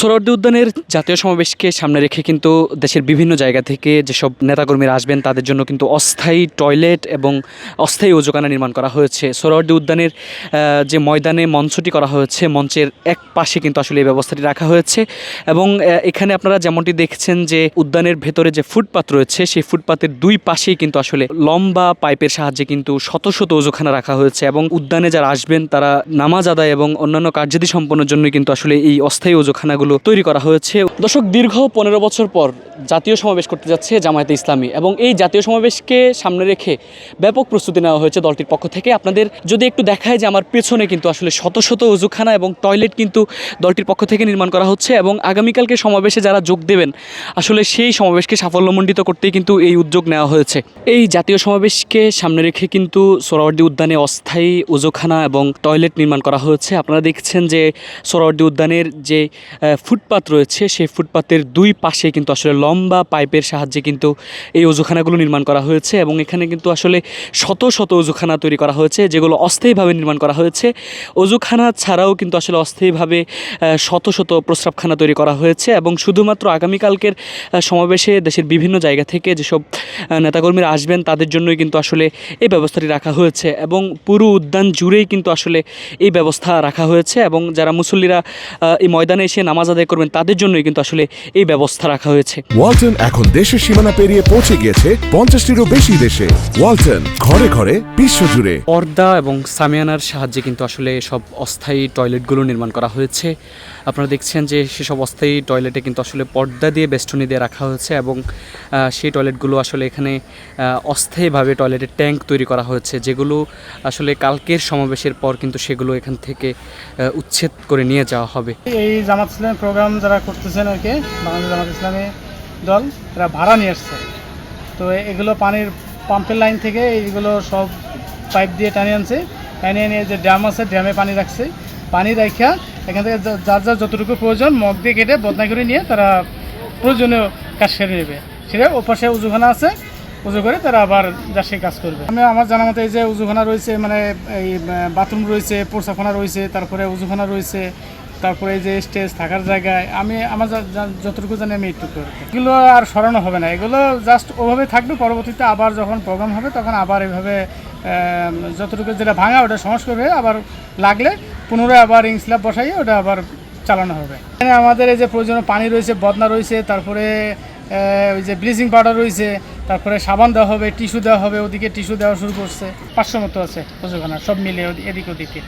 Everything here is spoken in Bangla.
সোহরাওয়ার্দী উদ্যানের জাতীয় সমাবেশকে সামনে রেখে কিন্তু দেশের বিভিন্ন জায়গা থেকে যেসব নেতাকর্মীরা আসবেন, তাদের জন্য কিন্তু অস্থায়ী টয়লেট এবং অস্থায়ী ওজোকানা নির্মাণ করা হয়েছে। সোহরাওয়ার্দী উদ্যানের যে ময়দানে মঞ্চটি করা হয়েছে, মঞ্চের এক পাশে কিন্তু আসলে এই ব্যবস্থাটি রাখা হয়েছে এবং এখানে আপনারা যেমনটি দেখছেন যে উদ্যানের ভেতরে যে ফুটপাত রয়েছে, সেই ফুটপাতের দুই পাশেই কিন্তু আসলে লম্বা পাইপের সাহায্যে কিন্তু শত শত ওজোখানা রাখা হয়েছে এবং উদ্যানে যারা আসবেন, তারা নামাজ আদায় এবং অন্যান্য কার্যাদি সম্পন্নের জন্য কিন্তু আসলে এই অস্থায়ী ওজোখানাগুলো তৈরি করা হয়েছে। দর্শক, দীর্ঘ পনেরো বছর পর জাতীয় সমাবেশ করতে যাচ্ছে জামায়াতে ইসলামী এবং এই জাতীয় সমাবেশকে সামনে রেখে ব্যাপক প্রস্তুতি নেওয়া হয়েছে দলটির পক্ষ থেকে। আপনাদের যদি একটু দেখায় যে আমার পেছনে কিন্তু আসলে শত শত ওজুখানা এবং টয়লেট কিন্তু দলটির পক্ষ থেকে নির্মাণ করা হচ্ছে এবং আগামীকালকে সমাবেশে যারা যোগ দেবেন, আসলে সেই সমাবেশকে সাফল্যমণ্ডিত করতেই কিন্তু এই উদ্যোগ নেওয়া হয়েছে। এই জাতীয় সমাবেশকে সামনে রেখে কিন্তু সোহরাওয়ার্দী উদ্যানে অস্থায়ী ওজোখানা এবং টয়লেট নির্মাণ করা হয়েছে। আপনারা দেখছেন যে সোহরাওয়ার্দী উদ্যানের যে ফুটপাত রয়েছে, সেই ফুটপাতের দুই পাশে কিন্তু আসলে লম্বা পাইপের সাহায্যে কিন্তু এই অজুখানাগুলো নির্মাণ করা হয়েছে এবং এখানে কিন্তু আসলে শত শত অজুখানা তৈরি করা হয়েছে, যেগুলো অস্থায়ীভাবে নির্মাণ করা হয়েছে। ওজুখানা ছাড়াও কিন্তু আসলে অস্থায়ীভাবে শত শত প্রস্রাবখানা তৈরি করা হয়েছে এবং শুধুমাত্র আগামীকালকের সমাবেশে দেশের বিভিন্ন জায়গা থেকে যেসব নেতাকর্মীরা আসবেন তাদের জন্যই কিন্তু আসলে এই ব্যবস্থাটি রাখা হয়েছে এবং পুরো উদ্যান জুড়েই কিন্তু আসলে এই ব্যবস্থা রাখা হয়েছে এবং যারা মুসল্লিরা এই ময়দানে এসে নামাজ আদায় করবেন তাদের জন্যই কিন্তু আসলে এই ব্যবস্থা রাখা হয়েছে। ওয়ালটন এখন দেশের সীমানা পেরিয়ে পৌঁছে গিয়েছে পঞ্চাশটিরও বেশি দেশে। ওয়ালটন ঘরে ঘরে বিশ্বজুড়ে। পর্দা এবং সামিয়ানার সাহায্যে কিন্তু আসলে সব অস্থায়ী টয়লেটগুলো নির্মাণ করা হয়েছে। আপনারা দেখছেন যে সেসব অস্থায়ী টয়লেটে কিন্তু আসলে পর্দা দিয়ে বেষ্টনী দিয়ে রাখা হয়েছে এবং সেই টয়লেটগুলো আসলে এখানে অস্থায়ীভাবে টয়লেটের ট্যাঙ্ক তৈরি করা হয়েছে যেগুলো আসলে কালকের সমাবেশের পর কিন্তু সেগুলো এখান থেকে উচ্ছেদ করে নিয়ে যাওয়া হবে। এই জামাত ইসলামী প্রোগ্রাম যারা করতেছেন আর কি, বাংলাদেশ জামাত ইসলামী দল এরা ভাড়া নিয়ে আসছে। তো এগুলো পানির পাম্পের লাইন থেকে এইগুলো সব পাইপ দিয়ে টানিয়ে আনছে। টানিয়ে নিয়ে যে ড্যাম আছে ড্যামে পানি রাখছে। পানি রাখা এখান থেকে যার যার যতটুকু প্রয়োজন, মগ দিয়ে কেটে বদনা করে নিয়ে তারা প্রয়োজনীয় কাজ সেরে নেবে। সেটা ওপাশে উজুখানা আছে, উজু করে তারা আবার যা সেই কাজ করবে। আমি আমার জানা মতো এই যে উজুখানা রয়েছে মানে এই বাথরুম রয়েছে পোষাখানা রয়েছে, তারপরে উজুখানা রয়েছে তারপরে যে স্টেজ থাকার জায়গায় আমি আমার যতটুকু জানি আমি একটু করি এগুলো আর সরানো হবে না। এগুলো জাস্ট ওভাবে থাকবে, পরবর্তীতে আবার যখন প্রোগ্রাম হবে, তখন আবার এভাবে যতটুকু যেটা ভাঙা, ওটা সংস্কার হয়ে আবার লাগলে পুনরায় আবার ইনসলাপ বসাইয়ে ওটা আবার চালানো হবে। এখানে আমাদের এই যে প্রয়োজনীয় পানি রয়েছে, বদনা রয়েছে, তারপরে ওই যে ব্লিচিং পাউডার রয়েছে, তারপরে সাবান দেওয়া হবে টিস্যু দেওয়া হবে, ওদিকে টিস্যু দেওয়া শুরু করছে। পাঁচশো মতো আছে ওখানে সব মিলে এদিক ওদিকে।